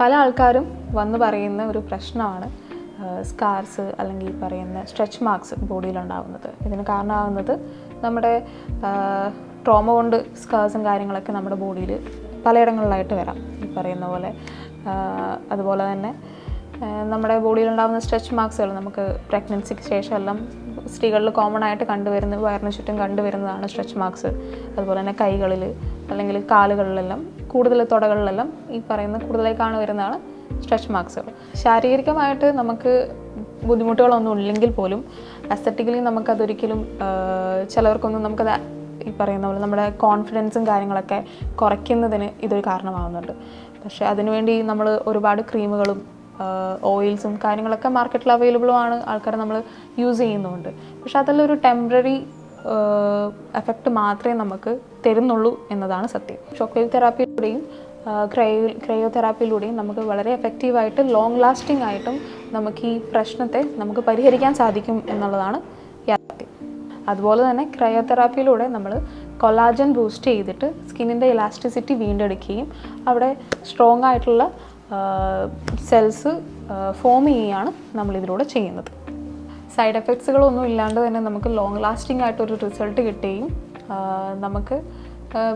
പല ആൾക്കാരും വന്ന് പറയുന്ന ഒരു പ്രശ്നമാണ് സ്കാർസ് അല്ലെങ്കിൽ പറയുന്ന സ്ട്രെച്ച് മാർക്സ് ബോഡിയിലുണ്ടാകുന്നത് ഇതിന് കാരണമാകുന്നത് നമ്മുടെ ട്രോമ കൊണ്ട് സ്കാർസും കാര്യങ്ങളൊക്കെ നമ്മുടെ ബോഡിയിൽ പലയിടങ്ങളിലായിട്ട് വരാം. ഈ പറയുന്ന പോലെ അതുപോലെ തന്നെ നമ്മുടെ ബോഡിയിലുണ്ടാകുന്ന സ്ട്രെച്ച് മാർക്സുകൾ നമുക്ക് പ്രഗ്നൻസിക്ക് ശേഷം എല്ലാം സ്ത്രീകളിൽ കോമൺ ആയിട്ട് കണ്ടുവരുന്ന വയറിന് ചുറ്റും കണ്ടുവരുന്നതാണ് സ്ട്രെച്ച് മാർക്സ് അതുപോലെ തന്നെ കൈകളിൽ അല്ലെങ്കിൽ കാലുകളിലെല്ലാം കൂടുതൽ തുടകളിലെല്ലാം ഈ പറയുന്ന കൂടുതലായി കാണുവരുന്നതാണ് സ്ട്രെച്ച് മാർക്സുകൾ ശാരീരികമായിട്ട് നമുക്ക് ബുദ്ധിമുട്ടുകളൊന്നും ഇല്ലെങ്കിൽ പോലും അസറ്റിക്കലി നമുക്കതൊരിക്കലും ചിലവർക്കൊന്നും നമുക്കത് ഈ പറയുന്ന പോലെ നമ്മുടെ കോൺഫിഡൻസും കാര്യങ്ങളൊക്കെ കുറയ്ക്കുന്നതിന് ഇതൊരു കാരണമാകുന്നുണ്ട് പക്ഷേ അതിനുവേണ്ടി നമ്മൾ ഒരുപാട് ക്രീമുകളും ഓയിൽസും കാര്യങ്ങളൊക്കെ മാർക്കറ്റിൽ അവൈലബിളും ആണ് ആൾക്കാർ നമ്മൾ യൂസ് ചെയ്യുന്നുണ്ട്. പക്ഷെ അതെല്ലാം ഒരു ടെമ്പററി എഫക്റ്റ് മാത്രമേ നമുക്ക് തരുന്നുള്ളൂ എന്നതാണ് സത്യം. ഷോക്ക് വേവ് തെറാപ്പിയിലൂടെയും ക്രയോ ക്രയോതെറാപ്പിയിലൂടെയും നമുക്ക് വളരെ എഫക്റ്റീവായിട്ട് ലോങ് ലാസ്റ്റിംഗ് ആയിട്ടും നമുക്ക് ഈ പ്രശ്നത്തെ നമുക്ക് പരിഹരിക്കാൻ സാധിക്കും എന്നുള്ളതാണ് യാഥാർത്ഥ്യം. അതുപോലെ തന്നെ ക്രയോതെറാപ്പിയിലൂടെ നമ്മൾ കൊലാജൻ ബൂസ്റ്റ് ചെയ്തിട്ട് സ്കിന്നിന്റെ ഇലാസ്റ്റിസിറ്റി വീണ്ടെടുക്കുകയും അവിടെ സ്ട്രോങ് ആയിട്ടുള്ള സെൽസ് ഫോം ചെയ്യുകയാണ് നമ്മളിതിലൂടെ ചെയ്യുന്നത്. സൈഡ് എഫക്ട്സുകളൊന്നും ഇല്ലാണ്ട് തന്നെ നമുക്ക് ലോങ് ലാസ്റ്റിംഗ് ആയിട്ടൊരു റിസൾട്ട് കിട്ടുകയും നമുക്ക്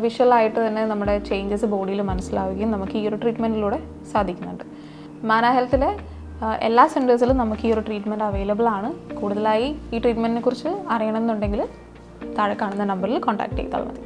വിഷ്വലായിട്ട് തന്നെ നമ്മുടെ ചേഞ്ചസ് ബോഡിയിൽ മനസ്സിലാവുകയും നമുക്ക് ഈ ഒരു ട്രീറ്റ്മെന്റിലൂടെ സാധിക്കുന്നുണ്ട്. മാന ഹെൽത്തിലെ എല്ലാ സെന്റേഴ്സിലും നമുക്ക് ഈ ഒരു ട്രീറ്റ്മെന്റ് അവൈലബിൾ ആണ്. കൂടുതലായി ഈ ട്രീറ്റ്മെന്റിനെ കുറിച്ച് അറിയണമെന്നുണ്ടെങ്കിൽ താഴെ കാണുന്ന നമ്പറിൽ കോൺടാക്ട് ചെയ്താൽ മതി.